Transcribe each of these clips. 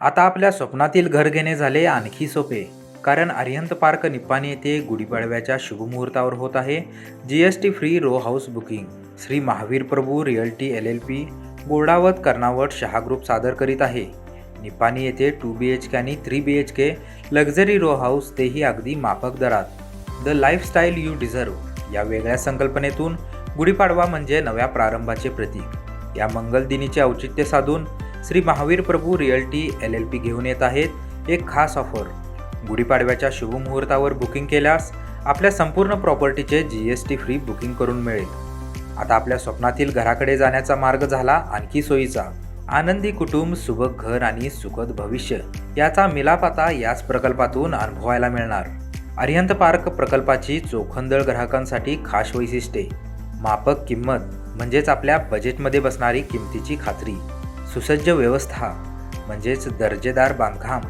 आता आपल्या स्वप्नातील घर घेणे झाले आणखी सोपे. कारण अरिहंत पार्क निप्पाणी येथे गुढीपाडव्याच्या शुभमुहूर्तावर होत आहे. G S T free row house booking Shri Mahavir Prabhu realty L L P Bordawat Karnawat Shah group सादर करीत आहे. निप्पाणी येथे टू बी एच के आणि three B H K luxury row house तेही अगदी माफक दरात. द लाईफस्टाईल यू डिझर्व या वेगळ्या संकल्पनेतून गुढीपाडवा म्हणजे नव्या प्रारंभाचे प्रतीक. या मंगलदिनीचे औचित्य साधून Shri Mahavir Prabhu realty L L P घेऊन येत आहेत. एक खास ऑफर गुढीपाडव्याच्या शुभमुहूर्तावर बुकिंग केल्यास आपल्या संपूर्ण प्रॉपर्टीचे G S T free booking करून मिळेल. आता आपल्या स्वप्नातील घराकडे जाण्याचा मार्ग झाला आणखी सोयीचा. आनंदी कुटुंब सुबक घर आणि सुखद भविष्य याचा मिलाप आता याच प्रकल्पातून अनुभवायला मिळणार. अरिहंत पार्क प्रकल्पाची चोखंदळ ग्राहकांसाठी खास वैशिष्ट्ये. मापक किंमत म्हणजेच आपल्या बजेटमध्ये बसणारी किमतीची खात्री. सुसज्ज व्यवस्था म्हणजेच दर्जेदार बांधकाम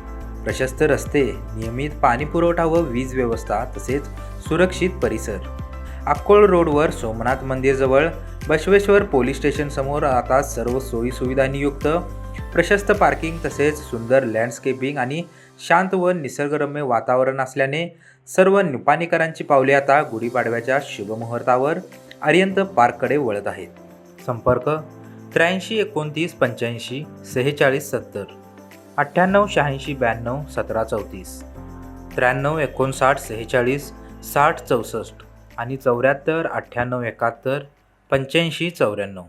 प्रशस्त रस्ते नियमित पाणीपुरवठा व वीज व्यवस्था तसेच सुरक्षित परिसर. अक्कोळ रोडवर सोमनाथ मंदिरजवळ बसवेश्वर पोलीस स्टेशनसमोर आता सर्व सोयी सुविधांनी युक्त प्रशस्त पार्किंग तसेच सुंदर लँडस्केपिंग आणि शांत व निसर्गरम्य वातावरण असल्याने सर्व निपाणीकरांची पावले आता गुढीपाडव्याच्या शुभमुहूर्तावर अरियंत पार्ककडे वळत आहेत. संपर्क त्र्याऐंशी एकोणतीस पंच्याऐंशी सेहेचाळीस सत्तर अठ्ठ्याण्णव शहाऐंशी ब्याण्णव सतरा चौतीस त्र्याण्णव एकोणसाठ सेहेचाळीस साठ चौसष्ट आणि चौऱ्याहत्तर अठ्ठ्याण्णव एकाहत्तर पंच्याऐंशी चौऱ्याण्णव.